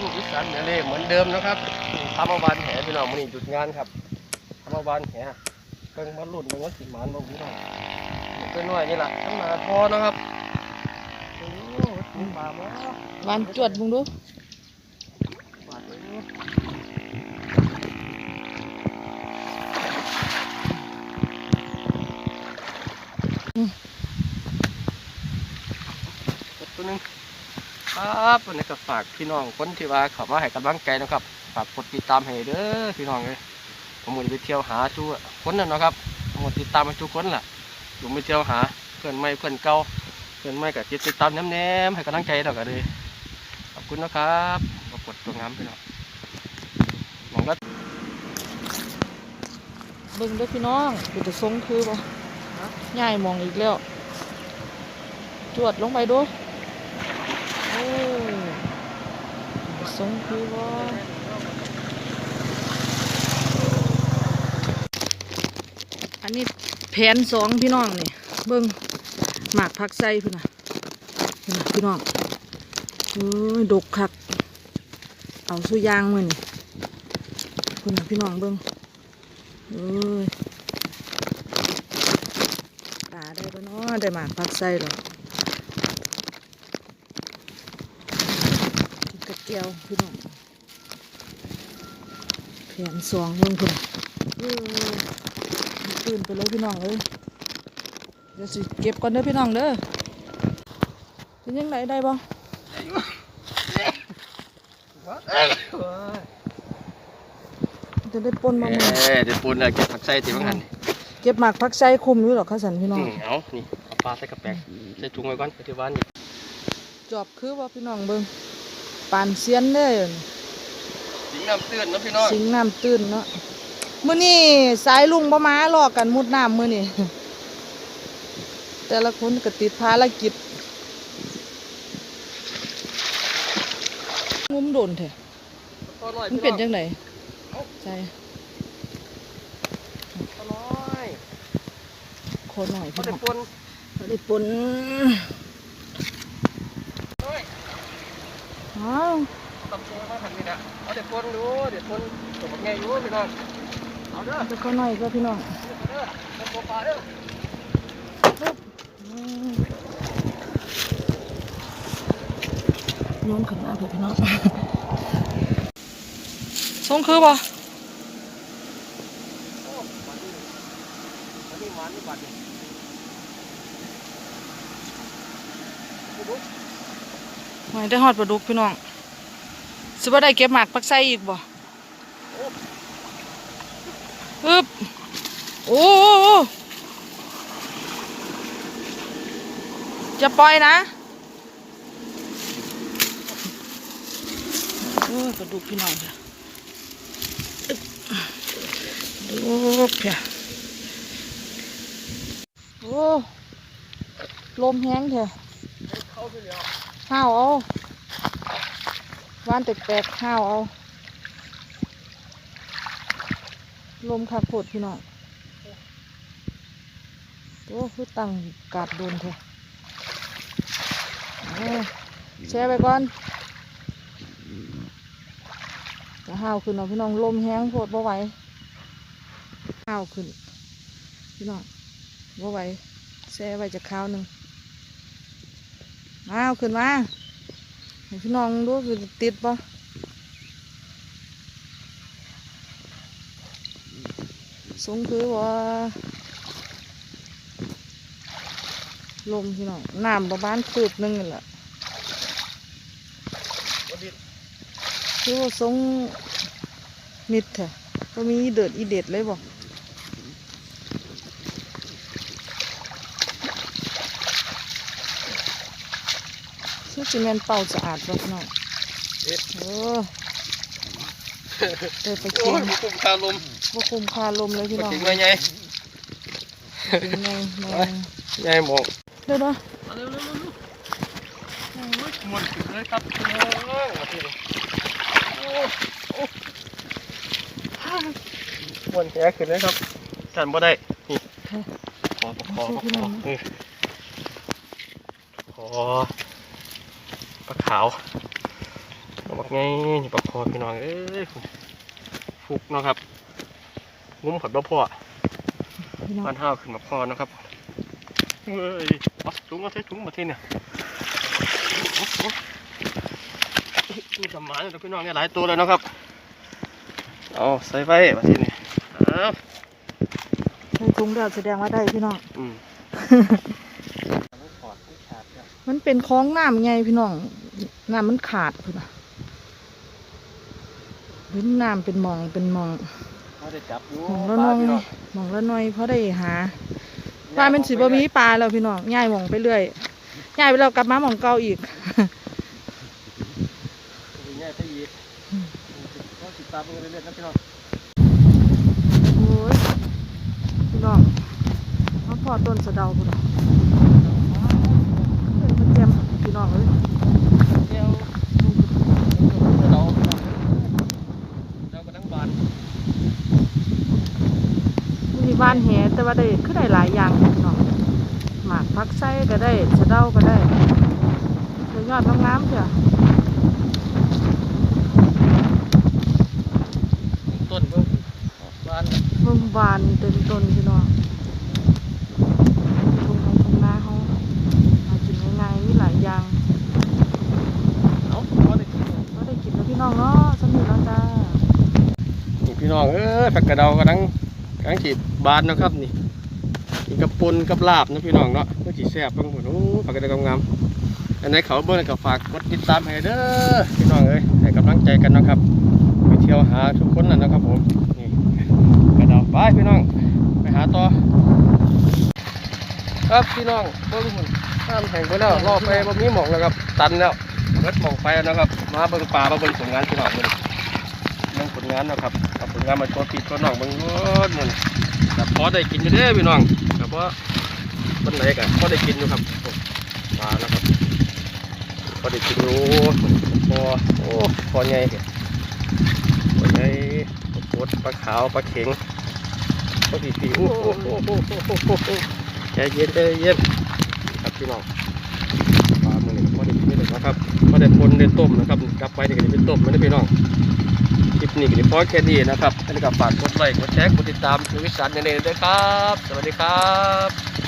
เดิมนะครับทำเอาบานแหพี่น้องมันนี่หยุดงานครับทำเอาบานแหเพิ่งมาหลุดมันว่าสิหมานบ่พี่น้องเป็นหน่อยนี่แหละตั้งนาทอนะครับโอ้โหถึงปลาบ่หวานจวดมึงดูปลาเลยกดตัวหนึง ครับวันนี้ก็ฝากพี่น้องคนที่ว่าเขามาให้กำลังใจนะครับฝากกดติดตามให้เด้อพี่น้องเลยผมก็จะไปเที่ยวหาจูคนนั่นเนาะครับผมก็ติดตามมาทุกคนล่ะอยู่ไปเที่ยวหาเพื่อนใหม่เพื่อนเก่าเพื่อนใหม่ก็ติดตามแนมๆให้กำลังใจเราก็เลยขอบคุณนะครับขอบกดตัวงามพี่น้องมองก็เบิ่งเด้อพี่น้องกูจะทรงคือบ่ง่ายมองอีกแล้ว จวดลงไปดูโอ้ ทรงคือบ่อันนี้แผนสองพี่น้องนี่เบิ่งหมากผักไส้พี่นะพี่น่ะพี่น้องเอ้ยดกคัก เอาสุยางมือนี่พี่นะพี่น้องเบิ่งเอ้ยตาได้ปะเนาะได้หมากพักใส่หรอกินกระเจียวพี่น้องแผนสองเบิ่งคุณเอ้ยตื่นไปเลยพี่น้องเอ้ยเดี๋ยวสิเก็บก่อนเด้อพี่น้องเด้อเป็นยังไงได้บ่จะได้ปนมาเอ๊มือะเดี๋ยวปูนเลยเก็บผักไส้ตีบังหันเก็บหมากพักใส่คุมอยู่หรอกข้าสันพี่น้องนี่เอานี่เอาปลาใส่กระแปงใส่ถุงไว้ก่อนไปที่บ้านนี่จอบคือว่าพี่น้องเบิ่ง ปานเซียนเด้อสิงน้ำเตือนนะพี่น้องสิงน้ำตื้นเนาะมื้อนี้สายลุงบ่มาลอกกันมุดน้ำมื้อนี้แต่ละคนก็ติดภารกิจงุมโดนแท้ตัวน้อยมันเป็นจังไดใจตัวน้อยขอหน่อยเขาพี่ได้น้องปนบ่ได้ปน น้อย อ้าวตำตัวมาทำนี่นะเอาได้ปนดูเดี๋ยวปนตัวมันไงอยู่พี่น้องเอาเด้อเดี๋ยวขอหน่อยก็พี่น้องเด้อเอาตัวปลาเด้ออืมโยนขึ้นมาเถอะพี่น้องทรงคือบ่โอ้ปลานี่ปลานี่หวานนี่บาดนี่ดูดู หอยได้หอดปลาดุกพี่น้องสิบ่ได้เก็บหมากปักไส้อีกบ่อึบโอ้โอโอ้จะปล่อยนะโอ้ปลาดุกพี่น้องจ้ะอึ๊บดูเพียโอ้ลมแห้งเถอะ ข้าวห้าวเอาว่านแปลกๆห้าวเอา ลมคักโคตรพี่น้องโอ้คือตั้งกาดโดนเถอะแช่ไปก่อนจะห้าวขึ้นเอาพี่น้องลมแห้งโคตรบ่ไหวห้าวขึ้นพี่น้องบ่ไหวแช่ไว้จะข้าวหนึ่ง ห้าวขึ้นมาให้พี่น้องดูคือติดปะสงคือว่าลมพี่น้องน้ำประมาณคืบหนึงนี่แหละคือว่าสงมิดแท้ก็มีเดือดอีเด็ดเลยบ่ชื่อ จีแมนเป่าสะอาดบ่พี่น้องเด็ดเออเดินไปโอ้เค็งยคุ้มคาลมว่าคุมคาลมเลยพี่มาน้องถึงไงไงถึงไงแมงไงหมองเดี๋ยวนะเร็วเร็วเร็วเร็วโอ้ยหมดเลยครับพี่น้องมาที่นี่โอ้โอ้หมดแก่ขึ้นเลยครับกันบ่ได้นี่ขอขอขอขอขอ ปลาขาวเอาบอกไงนี่ปลาคอพี่น้องเอ้ยฟุกเนาะครับงุ้มผัดบะพอพี่น้องบ้านห้าวขึ้นมาพอเนาะครับเฮ้ยเอาถุงเอาใส่ถุงมาที่เนี่ยโอ้โหนี่สมานเลยพี่น้องเนี่ยหลายตัวเลยเนาะครับ เอาใส่ไว้มาที่นี่เอาใส่ถุงเดียวแสดงว่าได้พี่น้อง อืมถอดไม่ขาดครับมันเป็นคลองน้ำไงพี่น้อง น้ำมันขาดพุ่นน่ะหรือน้ำเป็นหมองเป็นหมองเขาได้จับอยู่หมองละน้องหมองละหน้อยเพราะได้หาปลาเป็นสิบ่มีปลาแล้วพี่น้องย้ายหมองไปเรื่อยย้ายไปแล้วกลับมาหมองเก่าอีกง่ายไปอีกก็ติดตามกันเรื่อยๆนะพี่น้องโอ้ยพี่น้องมาพอต้นสะเดาพุ่นน่ะเป็นประแจมพี่น้องเอ้ย เดี๋ยวเราเราก็ทั้งบาน มีบ้าน แหแต่ว่าได้คือได้หลายอย่างพี่น้องหมากพักไส้ก็ได้สะเดาก็ได้เดี๋ยวยอดงามๆเถอะต้นเพิ่งบานเบิ่งบานเต็มต้นพี่น้องตรงไหนตรงหน้าเขาหากินง่ายๆมีหลายอย่างเอาพอได้กินก็ได้กินแล้วพี่น้องเนาะสนุกแล้วจ้านี่พี่น้องเอ้ยผักกระเดากำลังกำลังจีบบานเนาะครับนี่นี่กับ ปนกับลาบนะพี่น้องเนาะก็จีแซ่บเบ้างหมดโอ้ผักกระเดกงามอันไหนเขาเบิ้งก็ฝากกดติดตามให้เด้อพี่น้องเอ้ยให้กำลังใจกันนะครับไปเที่ยวหาทุกคนน่ะนะครับผมนี่กระเดาไปพี่น้องไปหาต่อครับพี่น้องเบิ้งหุ่นน้ำแห้งไปแล้วรอบไปบ่มีหมองแล้วครับตันแล้วเบิดหมองไปแล้วนะครับ มาเบิ่งป่ามาเบิ่งผลงานพี่น้องมื้อนี้เรื่องผลงานนะครับเอาผลงานมาโชว์ปีตัวน้องเบิ่งรถมันแต่พอได้กินอยู่เด้อพี่น้อง แต่ว่าต้นไหนกันพอได้กินอยู่ครับโอ้มาแล้วครับพอได้กินอยู่พอโอ้พอใหญ่เด้พอใหญ่ปลาโคดปลาขาวปลาเข็งปลาผีผีโอ้โหใจเย็นใจเย็นครับพี่น้องปลาเมื่อนี่พอได้กินได้เลยนะครับพอได้ปนได้ต้มนะครับกลับไปนี่ก็จะเป็นต้มมันนะพี่น้อง คลิปนี้ก็ได้พอแค่นี้นะครับแล้วก็ฝากกดไลค์กดแชร์กดติดตามชีวิตสันในนี้ด้วยครับ สวัสดีครับ